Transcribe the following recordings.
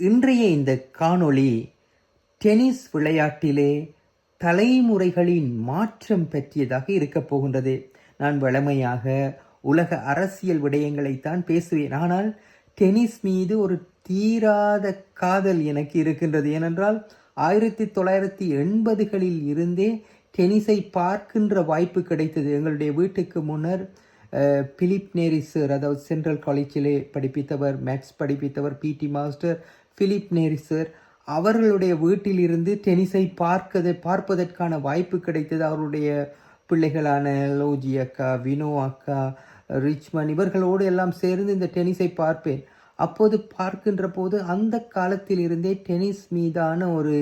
இன்றைய இந்த காணொளி டென்னிஸ் விளையாட்டிலே தலைமுறைகளின் மாற்றம் பற்றியதாக இருக்கப் போகின்றது. நான் வழமையாக உலக அரசியல் விடயங்களைத்தான் பேசுவேன். ஆனால் டென்னிஸ் மீது ஒரு தீராத காதல் எனக்கு இருக்கின்றது. ஏனென்றால் ஆயிரத்தி தொள்ளாயிரத்தி எண்பதுகளில் இருந்தே டென்னிஸை பார்க்கின்ற வாய்ப்பு கிடைத்தது. எங்களுடைய வீட்டுக்கு முன்னர் பிலிப் நேரிசர் அதாவது central காலேஜிலே படிப்பித்தவர் maths படிப்பித்தவர் PT master Philip நேரி sir அவர்களுடைய வீட்டிலிருந்து டென்னிஸை பார்க்கது பார்ப்பதற்கான வாய்ப்பு கிடைத்தது. அவருடைய பிள்ளைகளான லோஜி அக்கா வினோ அக்கா ரிச்மன் இவர்களோடு எல்லாம் சேர்ந்து இந்த டென்னிஸை பார்ப்பேன். அப்போது பார்க்கின்ற போது அந்த காலத்தில் இருந்தே டென்னிஸ் மீதான ஒரு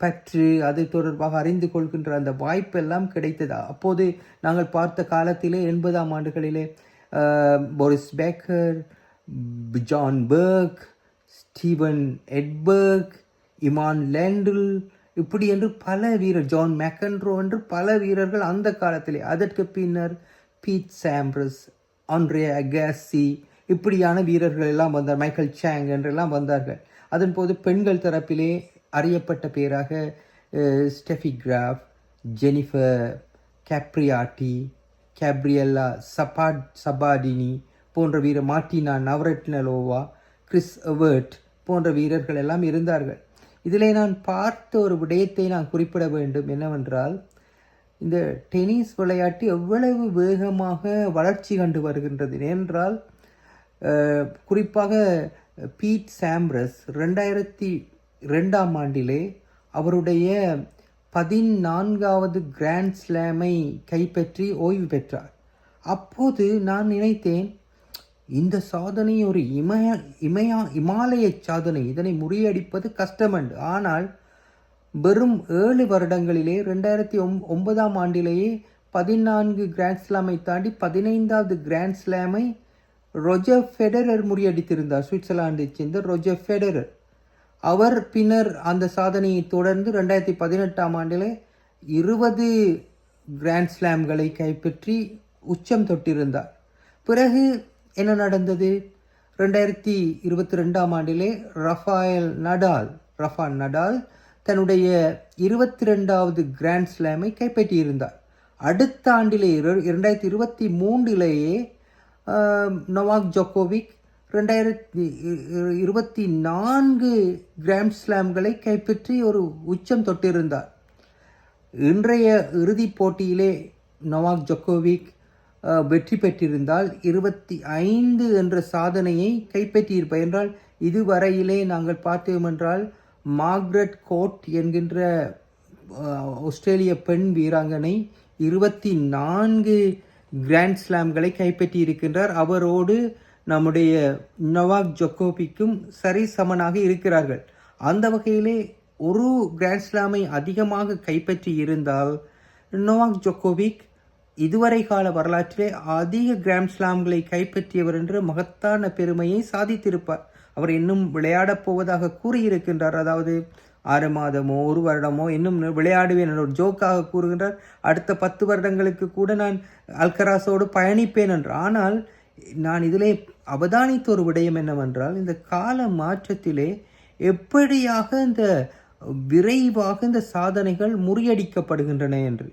பற்று அது தொடர்பாக அறிந்து கொள்கின்ற அந்த வாய்ப்பெல்லாம் கிடைத்ததா? அப்போது நாங்கள் பார்த்த காலத்திலே எண்பதாம் ஆண்டுகளிலே போரிஸ் பேக்கர் ஜான் பர்க் ஸ்டீவன் எட்பர்க் இமான் லேண்டில் இப்படி என்று பல வீரர் ஜான் மெக்கன்ட்ரோ என்று பல வீரர்கள் அந்த காலத்திலே. அதற்கு பின்னர் பீட் சாம்ப்ரஸ் ஆண்ட்ரே அகாசி இப்படியான வீரர்கள் எல்லாம் வந்தார். மைக்கேல் சாங் என்றெல்லாம் வந்தார்கள். அதன் போது பெண்கள் தரப்பிலே அறியப்பட்ட பேராக Steffi Graf Jennifer Capriati Gabriela Sabat Sabatini போன்ற வீரர் மார்டினா நவரட்னலோவா கிறிஸ் அவர்ட் போன்ற வீரர்கள் எல்லாம் இருந்தார்கள். இதிலே நான் பார்த்த ஒரு விடயத்தை நான் குறிப்பிட வேண்டும். என்னவென்றால் இந்த டென்னிஸ் விளையாட்டு எவ்வளவு வேகமாக வளர்ச்சி கண்டு வருகின்றது ஏனென்றால் குறிப்பாக பீட் சாம்ரஸ் ரெண்டாயிரத்தி ரெண்டாம் ஆண்டிலே அவருடைய பதினான்காவது கிராண்ட் ஸ்லாமை கைப்பற்றி ஓய்வு பெற்றார். அப்போது நான் நினைத்தேன் இந்த சாதனை ஒரு இமய இமயா இமாலய சாதனை. இதனை முறியடிப்பது கஷ்டமண்டு ஆனால் வெறும் ஏழு வருடங்களிலே ரெண்டாயிரத்தி ஒம் ஒன்பதாம் ஆண்டிலேயே பதினான்கு கிராண்ட் ஸ்லாமை தாண்டி பதினைந்தாவது கிராண்ட் ஸ்லாமை ரொஜர் ஃபெடரர் முறியடித்திருந்தார். சுவிட்சர்லாந்தை சேர்ந்த ரொஜர் ஃபெடரர். அவர் பின்னர் அந்த சாதனையை தொடர்ந்து ரெண்டாயிரத்தி பதினெட்டாம் ஆண்டிலே இருபது கிராண்ட் ஸ்லாம்களை கைப்பற்றி உச்சம் தொட்டிருந்தார். பிறகு என்ன நடந்தது? ரெண்டாயிரத்தி இருபத்தி ரெண்டாம் ஆண்டிலே ரஃபாயல் நடால் ரஃபா நடால் தன்னுடைய இருபத்தி ரெண்டாவது கிராண்ட் ஸ்லாமை கைப்பற்றியிருந்தார். அடுத்த ஆண்டிலே இரண்டாயிரத்தி இருபத்தி மூன்றிலேயே நொவாக் ஜோக்கோவிக் ரெண்டாயிரத்தி இருபத்தி நான்கு கிராண்ட் ஸ்லாம்களை கைப்பற்றி ஒரு உச்சம் தொட்டிருந்தார். இன்றைய இறுதிப் போட்டியிலே நொவாக் ஜொக்கோவிக் வெற்றி பெற்றிருந்தால் இருபத்தி ஐந்து என்ற சாதனையை கைப்பற்றியிருப்பார். என்றால் இதுவரையிலே நாங்கள் பார்த்தோம் என்றால் மார்க்ரெட் கோட் என்கின்ற ஆஸ்திரேலிய பெண் வீராங்கனை இருபத்தி நான்கு கிராண்ட் ஸ்லாம்களை கைப்பற்றி இருக்கின்றார் அவரோடு நம்முடைய நவாக் ஜொக்கோபிக்கும் சரிசமனாக இருக்கிறார்கள். அந்த வகையிலே ஒரு கிராண்ட் ஸ்லாமை அதிகமாக கைப்பற்றி இருந்தால் நோவாக் ஜொக்கோவிக் இதுவரை கால வரலாற்றிலே அதிக கிராண்ட் ஸ்லாம்களை கைப்பற்றியவர் என்று மகத்தான பெருமையை சாதித்திருப்பார். அவர் இன்னும் விளையாடப் போவதாக கூறியிருக்கின்றார். அதாவது ஆறு மாதமோ ஒரு வருடமோ இன்னும் விளையாடுவேன் என்ற ஒரு ஜோக்காக கூறுகின்றார். அடுத்த பத்து வருடங்களுக்கு கூட நான் அல்கராஸோடு பயணிப்பேன் என்று. ஆனால் நான் இதிலே அவதானித்த ஒரு விடயம் என்னவென்றால் இந்த கால மாற்றத்திலே எப்படியாக இந்த விரைவாக இந்த சாதனைகள் முறியடிக்கப்படுகின்றன என்று.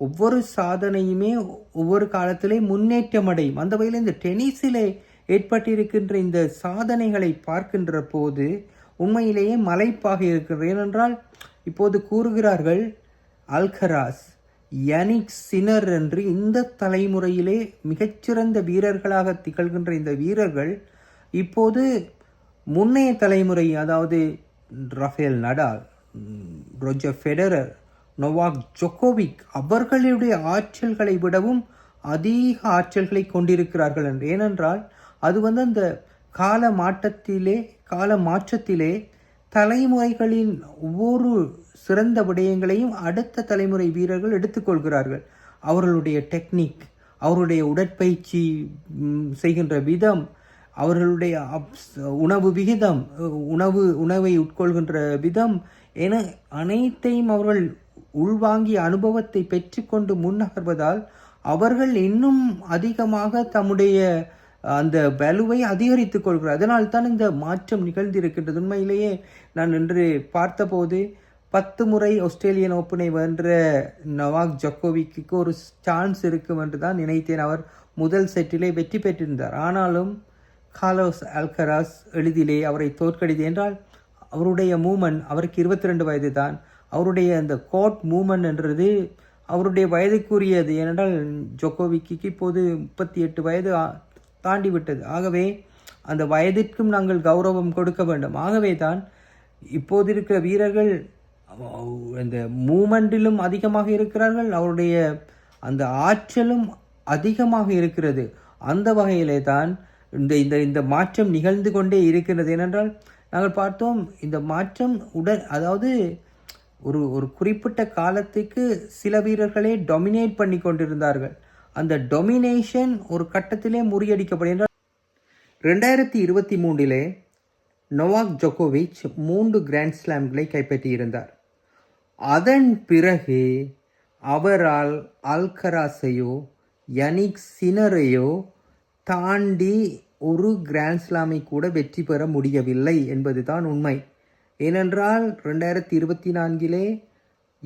ஒவ்வொரு சாதனையுமே ஒவ்வொரு காலத்திலே முன்னேற்றம் அடையும் அந்த வகையில் இந்த டென்னிஸிலே ஏற்பட்டிருக்கின்ற இந்த சாதனைகளை பார்க்கின்ற போது உண்மையிலேயே மலைப்பாக இருக்கிறது. ஏனென்றால் இப்போது கூறுகிறார்கள் அல்கராஸ் யனிக் சினர் என்று இந்த தலைமுறையிலே மிகச்சிறந்த வீரர்களாக திகழ்கின்ற இந்த வீரர்கள் இப்போது முன்னைய தலைமுறை அதாவது ரஃபேல் நடால் ம், ரோஜர் ஃபெடரர் நொவாக் ஜொக்கோவிக் அவர்களுடைய ஆற்றல்களை விடவும் அதிக ஆற்றல்களை கொண்டிருக்கிறார்கள் என்று. ஏனென்றால் அது வந்து அந்த கால மாற்றத்திலே கால மாற்றத்திலே தலைமுறைகளின் ஒவ்வொரு சிறந்த விடயங்களையும் அடுத்த தலைமுறை வீரர்கள் எடுத்துக்கொள்கிறார்கள். அவர்களுடைய டெக்னிக் அவருடைய உடற்பயிற்சி செய்கின்ற விதம் அவர்களுடைய அப்ஸ்- உணவு விகிதம் உணவு உணவை உட்கொள்கின்ற விதம் என அனைத்தையும் அவர்கள் உள்வாங்கிய அனுபவத்தை பெற்றுக்கொண்டு முன்னகர்வதால் அவர்கள் இன்னும் அதிகமாக தம்முடைய அந்த வலுவை அதிகரித்துக் கொள்கிறார். அதனால் தான் இந்த மாற்றம் நிகழ்ந்திருக்கின்றது. உண்மையிலேயே நான் இன்று பார்த்தபோது பத்து முறை ஆஸ்திரேலியன் ஓப்பனை வென்ற நவாக் ஜக்கோவிக்கு ஒரு சான்ஸ் இருக்கும் என்று தான் நினைத்தேன். அவர் முதல் செட்டிலே வெற்றி பெற்றிருந்தார். ஆனாலும் காலோஸ் அல்கராஸ் எளிதிலே அவரை தோற்கடிது என்றால் அவருடைய மூமெண்ட் அவருக்கு இருபத்தி ரெண்டு வயது தான் அவருடைய அந்த கோட் மூமெண்ட் என்றது அவருடைய வயதுக்குரியது. ஏனென்றால் ஜொக்கோவிக்கு இப்போது முப்பத்தி எட்டு வயது தாண்டி விட்டது ஆகவே அந்த வயதிற்கும் நாங்கள் கௌரவம் கொடுக்க வேண்டும். ஆகவே தான் இப்போது இருக்கிற வீரர்கள் அந்த மூமெண்டிலும் அதிகமாக இருக்கிறார்கள். அவருடைய அந்த ஆற்றலும் அதிகமாக இருக்கிறது. அந்த வகையிலே தான் இந்த இந்த இந்த மாற்றம் நிகழ்ந்து கொண்டே இருக்கிறது. ஏனென்றால் நாங்கள் பார்த்தோம் இந்த மாற்றம் உடல் அதாவது ஒரு ஒரு குறிப்பிட்ட காலத்துக்கு சில வீரர்களே டொமினேட் பண்ணி கொண்டிருந்தார்கள். அந்த டொமினேஷன் ஒரு கட்டத்திலே முறியடிக்கப்படுகின்ற ரெண்டாயிரத்தி இருபத்தி மூன்றிலே நொவாக் ஜொகோவிச் மூன்று கிராண்ட் ஸ்லாம்களை கைப்பற்றியிருந்தார். அதன் பிறகு அவரால் அல்கராஸையோ யனிக் சினரையோ தாண்டி ஒரு கிராண்ட் ஸ்லாமை கூட வெற்றி பெற முடியவில்லை என்பதுதான் உண்மை. ஏனென்றால் ரெண்டாயிரத்தி இருபத்தி நான்கிலே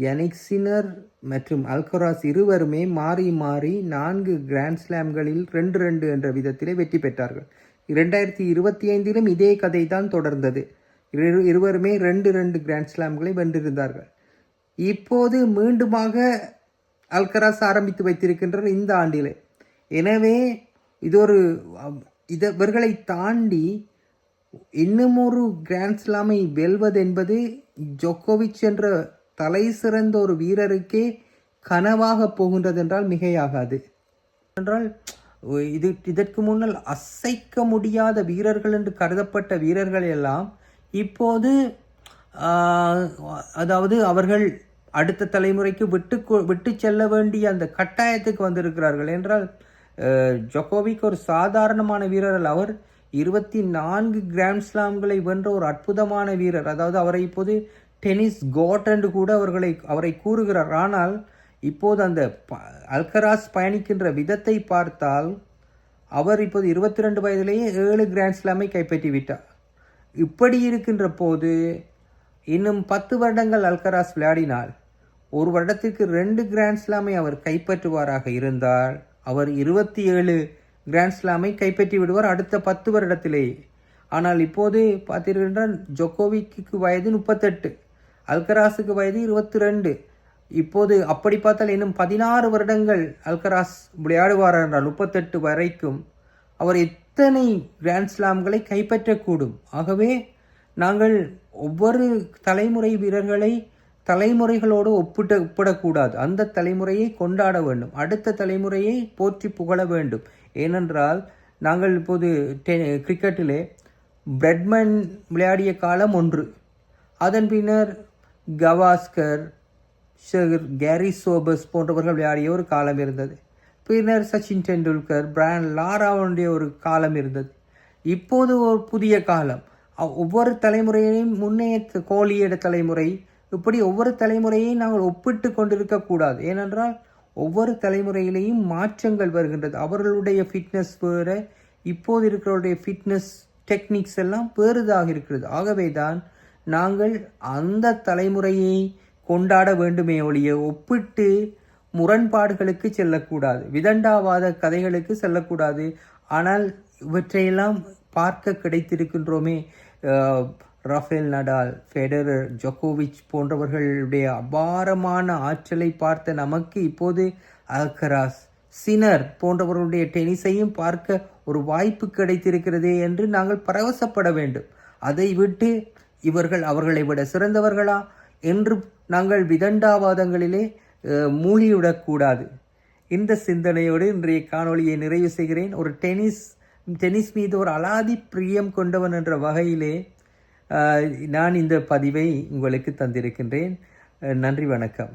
எனிக்சினர் மற்றும் அல்கராஸ் இருவருமே மாறி மாறி நான்கு கிராண்ட் ஸ்லாம்களில் ரெண்டு ரெண்டு என்ற விதத்திலே வெற்றி பெற்றார்கள். இரண்டாயிரத்தி இருபத்தி ஐந்திலும் இதே கதை தான் தொடர்ந்தது. இரு- இருவருமே ரெண்டு ரெண்டு கிராண்ட் ஸ்லாம்களை வென்றிருந்தார்கள். இப்போது மீண்டுமாக அல்கராஸ் ஆரம்பித்து வைத்திருக்கின்றனர் இந்த ஆண்டிலே. எனவே இது ஒரு இது இவர்களை தாண்டி இன்னும் ஒரு வெல்வதென்பது ஸ்லாமை வெல்வது என்பது என்ற தலை சிறந்த ஒரு வீரருக்கே கனவாக போகின்றது என்றால் மிகையாகாது. என்றால் இது இதற்கு முன்னால் அசைக்க முடியாத வீரர்கள் என்று கருதப்பட்ட வீரர்கள் எல்லாம் இப்போது அதாவது அவர்கள் அடுத்த தலைமுறைக்கு விட்டு விட்டு செல்ல வேண்டிய அந்த கட்டாயத்துக்கு வந்திருக்கிறார்கள். என்றால் அஹ், ஜொகோவிக் ஒரு சாதாரணமான வீரர் அவர் இருபத்தி நான்கு கிராண்ட் ஸ்லாம்களை வென்ற ஒரு அற்புதமான வீரர். அதாவது அவரை இப்போது டென்னிஸ் கோட் என்று கூட அவர்களை அவரை கூறுகிறார். ஆனால் இப்போது அந்த ப- அல்கராஸ் பயணிக்கின்ற விதத்தை பார்த்தால் அவர் இப்போது இருபத்தி ரெண்டு வயதிலேயே ஏழு கிராண்ட் ஸ்லாமை கைப்பற்றி விட்டார். இப்படி இருக்கின்ற போது இன்னும் பத்து வருடங்கள் அல்கராஸ் விளையாடினால் ஒரு வருடத்திற்கு ரெண்டு கிராண்ட் ஸ்லாமை அவர் கைப்பற்றுவாராக இருந்தால் அவர் இருபத்தி ஏழு கிராண்ட்ஸ்லாமை கைப்பற்றி விடுவார் அடுத்த பத்து வருடத்திலேயே ஆனால் இப்போது பார்த்தீர்கள் என்றால் ஜொக்கோவிக்கு வயது முப்பத்தெட்டு அல்கராஸுக்கு வயது இருபத்தி ரெண்டு இப்போது அப்படி பார்த்தால் இன்னும் பதினாறு வருடங்கள் அல்கராஸ் விளையாடுவார் என்றால் முப்பத்தெட்டு வரைக்கும் அவர் எத்தனை கிராண்ட் ஸ்லாம்களை கைப்பற்றக்கூடும்? ஆகவே நாங்கள் ஒவ்வொரு தலைமுறை வீரர்களை தலைமுறைகளோடு ஒப்பிட ஒப்பிடக்கூடாது. அந்த தலைமுறையை கொண்டாட வேண்டும். அடுத்த தலைமுறையை போற்றி புகழ வேண்டும். ஏனென்றால் நாங்கள் இப்போது டெ கிரிக்கெட்டிலே பிரெட்மன் விளையாடிய காலம் ஒன்று. அதன் பின்னர் கவாஸ்கர் ஷர் கேரி சோபஸ் போன்றவர்கள் விளையாடிய ஒரு காலம் இருந்தது. பின்னர் சச்சின் டெண்டுல்கர் பிரான் லாராவுடைய ஒரு காலம் இருந்தது. இப்போது ஒரு புதிய காலம். ஒவ்வொரு தலைமுறையையும் முன்னைய கோலியிட தலைமுறை இப்படி ஒவ்வொரு தலைமுறையையும் நாங்கள் ஒப்பிட்டு கொண்டிருக்கக்கூடாது ஏனென்றால் ஒவ்வொரு தலைமுறையிலேயும் மாற்றங்கள் வருகின்றது. அவர்களுடைய ஃபிட்னஸ் வேறு இப்போது இருக்கிறவருடைய ஃபிட்னஸ் டெக்னிக்ஸ் எல்லாம் வேறுதாக இருக்கிறது. ஆகவே தான் நாங்கள் அந்த தலைமுறையை கொண்டாட வேண்டுமே ஒழிய ஒப்பிட்டு முரண்பாடுகளுக்கு செல்லக்கூடாது. விதண்டாவாத கதைகளுக்கு செல்லக்கூடாது. ஆனால் இவற்றையெல்லாம் பார்க்க கிடைத்திருக்கின்றோமே ரஃபேல் நடால் ஃபெடரர் ஜொக்கோவிச் போன்றவர்களுடைய அபாரமான ஆற்றலை பார்த்த நமக்கு இப்போது அல்கராஸ் சினர் போன்றவர்களுடைய டென்னிஸையும் பார்க்க ஒரு வாய்ப்பு கிடைத்திருக்கிறதே என்று நாங்கள் பரவசப்பட வேண்டும். அதை விட்டு இவர்கள் அவர்களை விட சிறந்தவர்களா என்று நாங்கள் விதண்டாவாதங்களிலே மூழ்கிவிடக்கூடாது. இந்த சிந்தனையோடு இன்றைய காணொளியை நிறைவு செய்கிறேன். ஒரு டென்னிஸ் டென்னிஸ் மீது ஒரு அலாதி பிரியம் கொண்டவன் என்ற வகையிலே நான் இந்த பதிவை உங்களுக்கு தந்திருக்கின்றேன். நன்றி வணக்கம்.